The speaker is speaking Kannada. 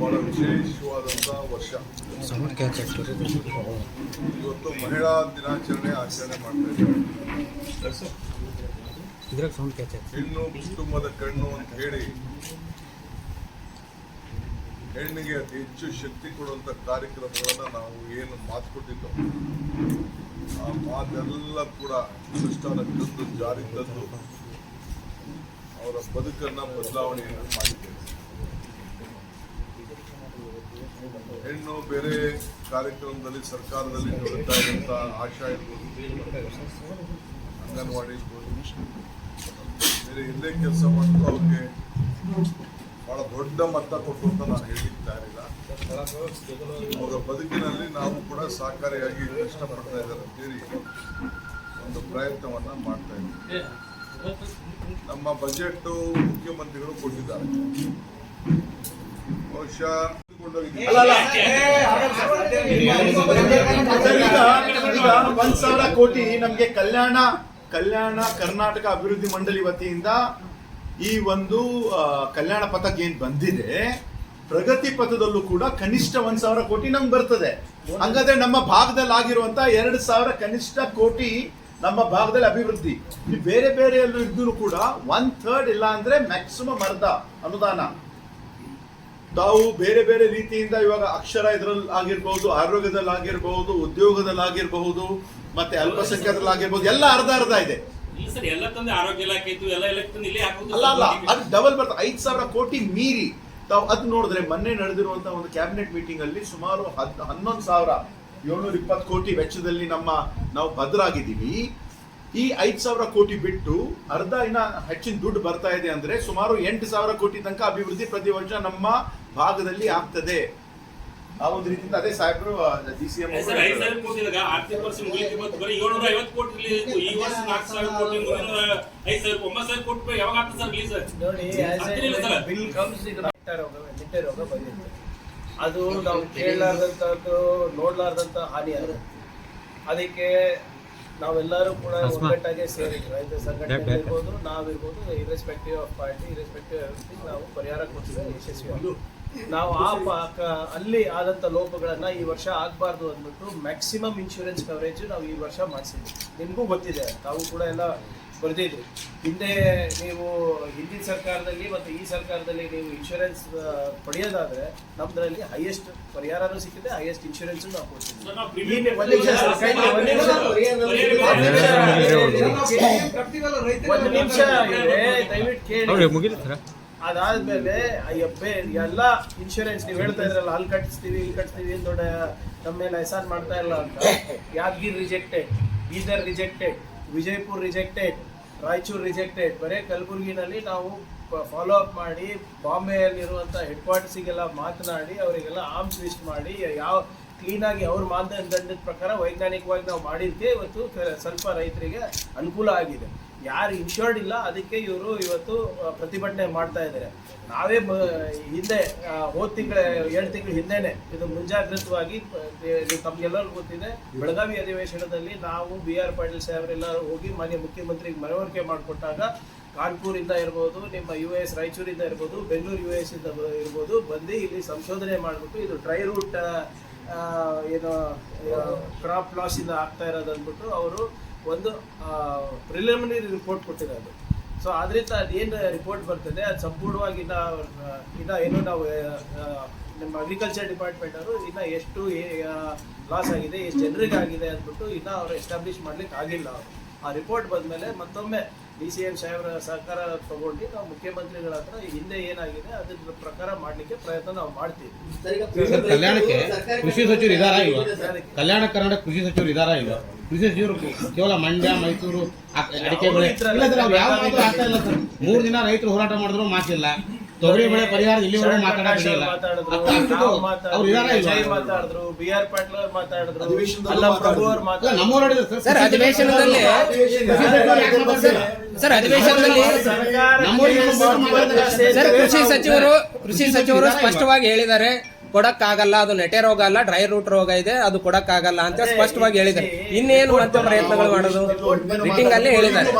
ಬಹಳ ವಿಶೇಷವಾದಂಥ ವರ್ಷ ಇವತ್ತು ಮಹಿಳಾ ದಿನಾಚರಣೆ ಆಚರಣೆ ಮಾಡ್ತಾ ಇದ್ದಾರೆ ಹೆಣ್ಣು ಕುಟುಂಬದ ಕಣ್ಣು ಅಂತ ಹೇಳಿ, ಹೆಣ್ಣಿಗೆ ಅತಿ ಹೆಚ್ಚು ಶಕ್ತಿ ಕೊಡುವಂಥ ಕಾರ್ಯಕ್ರಮಗಳನ್ನು ನಾವು ಏನು ಮಾತು ಕೊಟ್ಟಿದ್ದೋ ಆ ಮಾತೆಲ್ಲ ಕೂಡ ಅನುಷ್ಠಾನ ತಂದು ಜಾರಿ ತಂದು ಅವರ ಬದುಕನ್ನು ಬದಲಾವಣೆಯನ್ನು ಮಾಡಿದ್ದೇವೆ. ಹೆಣ್ಣು ಬೇರೆ ಕಾರ್ಯಕ್ರಮದಲ್ಲಿ ಸರ್ಕಾರದಲ್ಲಿ ಆಶಾ ಇರ್ಬೋದು, ಅಂಗನವಾಡಿ ಬೇರೆ ಎಲ್ಲೇ ಕೆಲಸ ಮಾಡಿದ್ರು ಅವ್ರಿಗೆ ಬಹಳ ದೊಡ್ಡ ಮಟ್ಟ ಕೊಟ್ಟು ಅಂತ ನಾನು ಹೇಳಿಕ್ತಾ ತಯಾರಿಲ್ಲ ಅವರ ಬದುಕಿನಲ್ಲಿ ನಾವು ಕೂಡ ಸಹಕಾರಿಯಾಗಿ ಕಷ್ಟಪಡ್ತಾ ಇದ್ದಾರೆ ಅಂತೇಳಿ ಒಂದು ಪ್ರಯತ್ನವನ್ನ ಮಾಡ್ತಾ ಇದ್ದೀವಿ. ನಮ್ಮ ಬಜೆಟ್ ಮುಖ್ಯಮಂತ್ರಿಗಳು ಕೊಟ್ಟಿದ್ದಾರೆ. ಬಹುಶಃ ಒಂದ್ ಸಾವಿರ ಕೋಟಿ ನಮ್ಗೆ ಕಲ್ಯಾಣ ಕಲ್ಯಾಣ ಕರ್ನಾಟಕ ಅಭಿವೃದ್ಧಿ ಮಂಡಳಿ ವತಿಯಿಂದ ಈ ಒಂದು ಕಲ್ಯಾಣ ಪಥಕ್ ಏನ್ ಬಂದಿದೆ, ಪ್ರಗತಿ ಪಥದಲ್ಲೂ ಕೂಡ ಕನಿಷ್ಠ ಒಂದ್ ಸಾವಿರ ಕೋಟಿ ನಮ್ಗೆ ಬರ್ತದೆ. ಹಂಗಾದ್ರೆ ನಮ್ಮ ಭಾಗದಲ್ಲಿ ಆಗಿರುವಂತ ಎರಡ್ ಸಾವಿರ ಕನಿಷ್ಠ ಕೋಟಿ ನಮ್ಮ ಭಾಗದಲ್ಲಿ ಅಭಿವೃದ್ಧಿ. ಬೇರೆ ಬೇರೆ ಇದ್ರೂ ಕೂಡ ಒನ್ ಥರ್ಡ್ ಇಲ್ಲ ಅಂದ್ರೆ ಮ್ಯಾಕ್ಸಿಮಮ್ ಅರ್ಧ ಅನುದಾನ. ತಾವು ಬೇರೆ ಬೇರೆ ರೀತಿಯಿಂದ ಇವಾಗ ಅಕ್ಷರ ಇದ್ರಲ್ಲಿ ಆಗಿರ್ಬಹುದು ಆರೋಗ್ಯದಲ್ಲಿ ಆಗಿರ್ಬಹುದು ಉದ್ಯೋಗದಲ್ಲಿ ಆಗಿರಬಹುದು ಮತ್ತೆ ಅಲ್ಪಸಂಖ್ಯಾತರಲ್ಲಿ ಆಗಿರ್ಬಹುದು ಎಲ್ಲ ಅರ್ಧ ಅರ್ಧ ಇದೆ. ಅಲ್ಲ ಅಲ್ಲ ಅದು ಡಬಲ್ ಬರ್ತದೆ ಐದ್ ಸಾವಿರ ಕೋಟಿ ಮೀರಿ ತಾವು ಅದ್ ನೋಡಿದ್ರೆ ಮೊನ್ನೆ ನಡೆದಿರುವಂತ ಒಂದು ಕ್ಯಾಬಿನೆಟ್ ಮೀಟಿಂಗ್ ಅಲ್ಲಿ ಸುಮಾರು ಹದ್ ಹನ್ನೊಂದು ಸಾವಿರ ಏಳ್ನೂರ ಇಪ್ಪತ್ತು ಕೋಟಿ ವೆಚ್ಚದಲ್ಲಿ ನಮ್ಮ ನಾವು ಭದ್ರಾಗಿದ್ದೀವಿ. ಈ ಐದ್ ಸಾವಿರ ಕೋಟಿ ಬಿಟ್ಟು ಅರ್ಧ ಇನ್ನ ಹೆಚ್ಚಿನ ದುಡ್ಡು ಬರ್ತಾ ಇದೆ ಅಂದ್ರೆ ಸುಮಾರು ಎಂಟು ಸಾವಿರ ಕೋಟಿ ತನಕ ಅಭಿವೃದ್ಧಿ ಪ್ರತಿ ವರ್ಷ ನಮ್ಮ ಭಾಗದಲ್ಲಿ ಆಗ್ತದೆ. ಆ ಒಂದು ರೀತಿಯಿಂದ ಅದೇ ಸಾಹೇಬರು ಡಿ ಸಿ ಎಂ ಸರ್ ಐದು ಸಾವಿರ ಕೋಟಿ ಇದ್ದಾಗ ಆರ್ಥಿಕ ವರ್ಷ ಮುಗಿಲಿಕ್ಕೆ ಬಂತು ಬರೀ ಏಳ್ನೂರ ಐವತ್ತು ಕೋಟಿ release ಈ ವರ್ಷ ನಾಲ್ಕು ಸಾವಿರ ಕೋಟಿ ಮುಂದಿನ ಐದು ಸಾವಿರ ಒಂಬತ್ತು ಸಾವಿರ ಕೋಟಿ ರೂಪಾಯಿ ಯಾವಾಗ ಆಗ್ತದೆ ಸರ್ ರಿಲೀಸ್ ನೋಡಿ ಆಗ್ತಿರ್ಲಿಲ್ಲ ಸರ್. ಬಿಲ್ ಕಮ್ಸ್ ಇದು ನಿಟ್ಟ ರೋಗ ನಿಟ್ಟ ರೋಗ ಬಂದಿತ್ತು ಅದು ನಾವು ಕೇಳಲಾರ್ದಂಥದ್ದು ನೋಡ್ಲಾರ್ದಂತ ಹಾನಿ ಅದು ಅದಕ್ಕೆ ನಾವೆಲ್ಲರೂ ಕೂಡ ಒಗ್ಗಟ್ಟಾಗಿ ಸೇರಿ ರೈತ ಸಂಘಟನೆ ಇರ್ಬೋದು ನಾವಿರ್ಬೋದು irrespective of party irrespective everything ನಾವು ಪರಿಹಾರ ಕೊಡ್ತೀವಿ ಯಶಸ್ವಿ ನಾವು ಆ ಪಾಕ ಅಲ್ಲಿ ಆದಂಥ ಲೋಪಗಳನ್ನ ಈ ವರ್ಷ ಆಗಬಾರ್ದು ಅಂದ್ಬಿಟ್ಟು ಮ್ಯಾಕ್ಸಿಮಮ್ ಇನ್ಶೂರೆನ್ಸ್ ಕವರೇಜ್ ನಾವು ಈ ವರ್ಷ ಮಾಡಿಸಿದ್ವಿ ನಿಮಗೂ ಗೊತ್ತಿದೆ ತಾವು ಕೂಡ ಎಲ್ಲ ಬರ್ದಿದ್ರಿ ಹಿಂದೆ ನೀವು ಹಿಂದಿನ ಸರ್ಕಾರದಲ್ಲಿ ಮತ್ತು ಈ ಸರ್ಕಾರದಲ್ಲಿ ನೀವು ಇನ್ಶೂರೆನ್ಸ್ ಪಡೆಯೋದಾದ್ರೆ ನಮ್ದ್ರಲ್ಲಿ ಹೈಯೆಸ್ಟ್ ಪರಿಹಾರನೂ ಸಿಕ್ಕಿದೆ ಹೈಯೆಸ್ಟ್ ಇನ್ಶೂರೆನ್ಸ್ ನಾವು ಕೊಡ್ತೀವಿ ಒಂದ್ ನಿಮಿಷ ಇದೆ, ದಯವಿಟ್ಟು ಕೇಳಿ ಅದಾದ್ಮೇಲೆ, ಅಯ್ಯಪ್ಪೆ, ಎಲ್ಲ ಇನ್ಶೂರೆನ್ಸ್ ನೀವು ಹೇಳ್ತಾ ಇದ್ರಲ್ಲ, ಅಲ್ಲಿ ಕಟ್ಟಿಸ್ತೀವಿ ಇಲ್ಲಿ ಕಟ್ಟಿಸ್ತೀವಿ ಅಂತ ದೊಡ್ಡ, ನಮ್ಮ ಮೇಲೆ ಎಸಾನ್ ಮಾಡ್ತಾ ಇಲ್ಲ ಅಂತ. Yadgir rejected Bidar rejected Vijayapur rejected Raichur rejected ಬರೀ ಕಲಬುರಗಿನಲ್ಲಿ ನಾವು ಫಾಲೋ ಅಪ್ ಮಾಡಿ ಬಾಂಬೆಯಲ್ಲಿರುವಂಥ ಹೆಡ್ ಕ್ವಾರ್ಟರ್ಸಿಗೆಲ್ಲ ಮಾತನಾಡಿ, ಅವರಿಗೆಲ್ಲ ಆರ್ಮ್ಸ್ ಲಿಸ್ಟ್ ಮಾಡಿ, ಯಾವ ಕ್ಲೀನಾಗಿ ಅವ್ರ ಮಾನದಂಡದ ಪ್ರಕಾರ ವೈಜ್ಞಾನಿಕವಾಗಿ ನಾವು ಮಾಡಿದ್ದೆ ಇವತ್ತು ಸ್ವಲ್ಪ ರೈತರಿಗೆ ಅನುಕೂಲ ಆಗಿದೆ. ಯಾರು ಇನ್ಶೂರ್ಡ್ ಇಲ್ಲ, ಅದಕ್ಕೆ ಇವರು ಇವತ್ತು ಪ್ರತಿಭಟನೆ ಮಾಡ್ತಾ ಇದ್ದಾರೆ. ನಾವೇ ಹಿಂದೆ ಹೋದ ತಿಂಗಳ ಎರಡು ತಿಂಗಳ ಹಿಂದೆನೆ ಇದು ಮುಂಜಾಗ್ರತವಾಗಿ ತಮ್ಗೆಲ್ಲರೂ ಗೊತ್ತಿದೆ. ಬೆಳಗಾವಿ ಅಧಿವೇಶನದಲ್ಲಿ ನಾವು ಬಿ ಆರ್ ಪಾಟೀಲ್ ಸಾಹೇಬರೆಲ್ಲ ಹೋಗಿ ಮಾನ್ಯ ಮುಖ್ಯಮಂತ್ರಿಗೆ ಮನವರಿಕೆ ಮಾಡಿಕೊಟ್ಟಾಗ ಕಾನ್ಪುರಿಂದ ಇರ್ಬೋದು, ನಿಮ್ಮ ಯು ಎಸ್ ರಾಯಚೂರಿಂದ ಇರ್ಬೋದು, ಬೆಂಗಳೂರು ಯು ಎಸ್ ಇಂದ ಇರ್ಬೋದು, ಬಂದು ಇಲ್ಲಿ ಸಂಶೋಧನೆ ಮಾಡಿಬಿಟ್ಟು ಇದು ಡ್ರೈ ರೂಟ್ ಏನು ಕ್ರಾಪ್ ಲಾಸ್ ಇಂದ ಆಗ್ತಾ ಇರೋದು ಅಂದ್ಬಿಟ್ಟು ಅವರು ಒಂದು ಪ್ರಿಲಿಮಿನರಿ ರಿಪೋರ್ಟ್ ಕೊಟ್ಟಿರೋದು. ಸೊ ಅದರಿಂದ ಅದೇನು ರಿಪೋರ್ಟ್ ಬರ್ತದೆ ಅದು ಸಂಪೂರ್ಣವಾಗಿ ಇನ್ನ ಏನು ನಾವು ನಮ್ಮ ಅಗ್ರಿಕಲ್ಚರ್ ಡಿಪಾರ್ಟ್ಮೆಂಟ್ ಅವರು ಇನ್ನ ಎಷ್ಟು ಲಾಸ್ ಆಗಿದೆ ಎಷ್ಟು ಜನರಿಗೆ ಆಗಿದೆ ಅಂದ್ಬಿಟ್ಟು ಇನ್ನ ಅವರು ಎಸ್ಟಾಬ್ಲಿಷ್ ಮಾಡ್ಲಿಕ್ಕೆ ಆಗಿಲ್ಲ ಅವರು. ಆ ರಿಪೋರ್ಟ್ ಬಂದಮೇಲೆ ಮತ್ತೊಮ್ಮೆ ಡಿ ಸಿ ಎಂ ಸಾಹೇಬರ ಸಹಕಾರ ತಗೊಂಡು ನಾವು ಮುಖ್ಯಮಂತ್ರಿಗಳ ಹತ್ರ ಹಿಂದೆ ಏನಾಗಿದೆ ಅದ್ರ ಪ್ರಕಾರ ಮಾಡ್ಲಿಕ್ಕೆ ಪ್ರಯತ್ನ ನಾವು ಮಾಡ್ತೀವಿ. ಕಲ್ಯಾಣಕ್ಕೆ ಕೃಷಿ ಸಚಿವರು ಇದಾರ ಇಲ್ವಾ? ಕಲ್ಯಾಣ ಕರ್ನಾಟಕ ಕೃಷಿ ಸಚಿವರು ಇದಾರ ಇಲ್ವಾ? ಕೃಷಿ ಇವರು ಕೇವಲ ಮಂಡ್ಯ ಮೈಸೂರು ಅಡಿಕೆ ಬೆಳೆ ಇಲ್ಲ ಸರ್ ಅವ್ರು ಯಾವ ಮಾತು ಆಗ್ತಾ ಇಲ್ಲ ಸರ್ ಮೂರು ದಿನ ರೈತರು ಹೋರಾಟ ಮಾಡಿದ್ರು ಮಾತಿಲ್ಲ ತೊಗರಿ ಬೆಳೆ ಪರಿಹಾರ ಇಲ್ಲಿವರೆಗೂ ಮಾತಾಡೋದಿಲ್ಲ ಅವ್ರು ಇದಾರಾ ಮಾತಾಡಿದ್ರು ಬಿ ಆರ್ ಪಾಟೀಲ್ ಮಾತಾಡಿದ್ರು ನಮ್ಮ ಅಧಿವೇಶನದಲ್ಲಿ-? ಸರ್ ಅಧಿವೇಶನದಲ್ಲಿ ಸರ್ ಕೃಷಿ ಸಚಿವರು ಕೃಷಿ ಸಚಿವರು ಸ್ಪಷ್ಟವಾಗಿ ಹೇಳಿದ್ದಾರೆ ಕೊಡಕ್ಕಾಗಲ್ಲ ಅದು ನೆಟೆ ರೋಗ ಅಲ್ಲ ಡ್ರೈ ರೂಟ್ ರೋಗ ಇದೆ ಅದು ಕೊಡಕ್ಕಾಗಲ್ಲ ಅಂತ ಸ್ಪಷ್ಟವಾಗಿ ಹೇಳಿದ್ದಾರೆ. ಇನ್ನೇನು ಮತ್ತೆ ಪ್ರಯತ್ನಗಳು ಮಾಡೋದು? ಮೀಟಿಂಗ್ ಅಲ್ಲಿ ಹೇಳಿದ್ದಾರೆ.